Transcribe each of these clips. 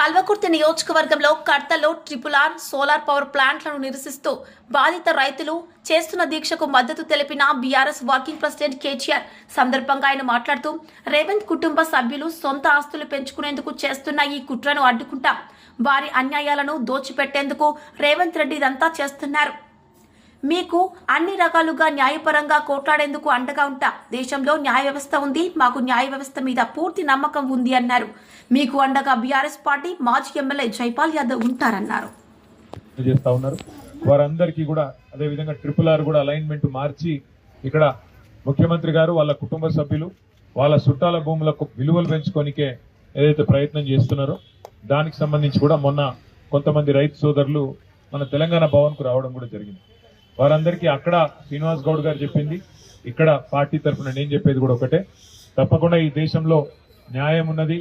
కల్వకుర్తి నియోజకవర్గంలో కర్తలో triple R solar power ప్లాంట్లను నిరసిస్తూ బాధిత రైతులు చేస్తున్న దీక్షకు మద్దతు తెలిపిన బీఆర్ఎస్ వర్కింగ్ ప్రెసిడెంట్ కేటీఆర్. సందర్భంగా ఆయన మాట్లాడుతూ రేవంత్ కుటుంబ సభ్యులు సొంత ఆస్తులు పెంచుకునేందుకు చేస్తున్న ఈ కుట్రను అడ్డుకుంటా. వారి అన్యాయాలను దోచిపెట్టేందుకు రేవంత్ రెడ్డి ఇదంతా చేస్తున్నారు. మీకు అన్ని రకాలుగా న్యాయపరంగా కోట్లాడేందుకు అండగా ఉంటా. దేశంలో న్యాయ వ్యవస్థ ఉంది. మాకు న్యాయ వ్యవస్థ మీద పూర్తి నమ్మకం ఉంది అన్నారు. మీకు అండగా బీఆర్ఎస్ పార్టీ మాజీ ఎమ్మెల్యే జైపాల్ యాదవ్ ఉంటారన్నారు. చేస్తా ఉన్నారు? వారందరికీ కూడా అదే విధంగా ట్రిపుల్ ఆర్ కూడా అలైన్మెంట్ మార్చి ఇక్కడ ముఖ్యమంత్రి గారు వాళ్ళ కుటుంబ సభ్యులు వాళ్ళ చుట్టాల భూములకు విలువలు పెంచుకోనికే ఏదైతే ప్రయత్నం చేస్తున్నారో దానికి సంబంధించి కూడా మొన్న కొంతమంది రైతు సోదరులు మన తెలంగాణ భవన్కు రావడం కూడా జరిగింది. వారందరికీ అక్కడ శ్రీనివాస్ గౌడ్ గారు చెప్పింది. ఇక్కడ పార్టీ తరఫున నేను చెప్పేది కూడా ఒకటే. తప్పకుండా ఈ దేశంలో న్యాయం ఉన్నది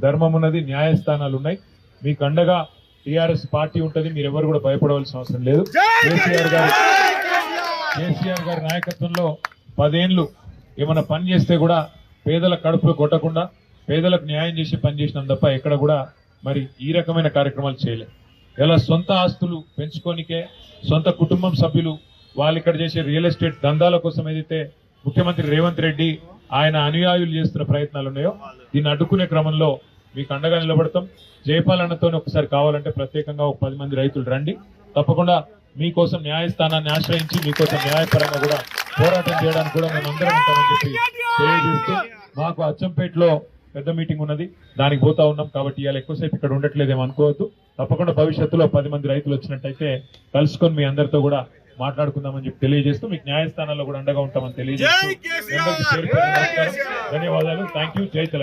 ధర్మం ఉన్నది న్యాయస్థానాలు ఉన్నాయి. మీకు అండగా టిఆర్ఎస్ పార్టీ ఉంటది మీరు ఎవరు కూడా భయపడవలసిన అవసరం లేదు. కేసీఆర్! గారు కేసీఆర్! గారి నాయకత్వంలో పదేళ్ళు ఏమైనా పని చేస్తే కూడా పేదల కడుపులు కొట్టకుండా పేదలకు న్యాయం చేసి పని చేసినాం తప్ప ఎక్కడ కూడా మరి ఈ రకమైన కార్యక్రమాలు చేయలేదు ఇలా సొంత ఆస్తులు పెంచుకోనికే సొంత కుటుంబం సభ్యులు వాళ్ళు ఇక్కడ చేసే రియల్ ఎస్టేట్ దందాల కోసం ఏదైతే ముఖ్యమంత్రి రేవంత్ రెడ్డి ఆయన అనుయాయులు చేస్తున్న ప్రయత్నాలు ఉన్నాయో దీన్ని అడ్డుకునే క్రమంలో మీకు అండగా నిలబడతాం. జయపాలన్నతో ఒకసారి కావాలంటే ప్రత్యేకంగా ఒక పది మంది రైతులు రండి. తప్పకుండా మీకోసం న్యాయస్థానాన్ని ఆశ్రయించి మీకోసం న్యాయపరంగా కూడా పోరాటం చేయడానికి కూడా మేము అందరం ఉంటామని చెప్పి తెలియజేస్తూ మాకు అచ్చంపేటలో పెద్ద మీటింగ్ ఉన్నది. దానికి పోతా ఉన్నాం కాబట్టి ఇవాళ ఎక్కువసేపు ఇక్కడ ఉండట్లేదేమో అనుకోవద్దు. తప్పకుండా భవిష్యత్తులో పది మంది రైతులు వచ్చినట్టయితే కలుసుకొని మీ అందరితో కూడా మాట్లాడుకుందామని చెప్పి తెలియజేస్తూ మీకు న్యాయస్థానాల్లో కూడా అండగా ఉంటామని తెలియజేస్తూ. ధన్యవాదాలు. థ్యాంక్ యూ జై తెలంగాణ.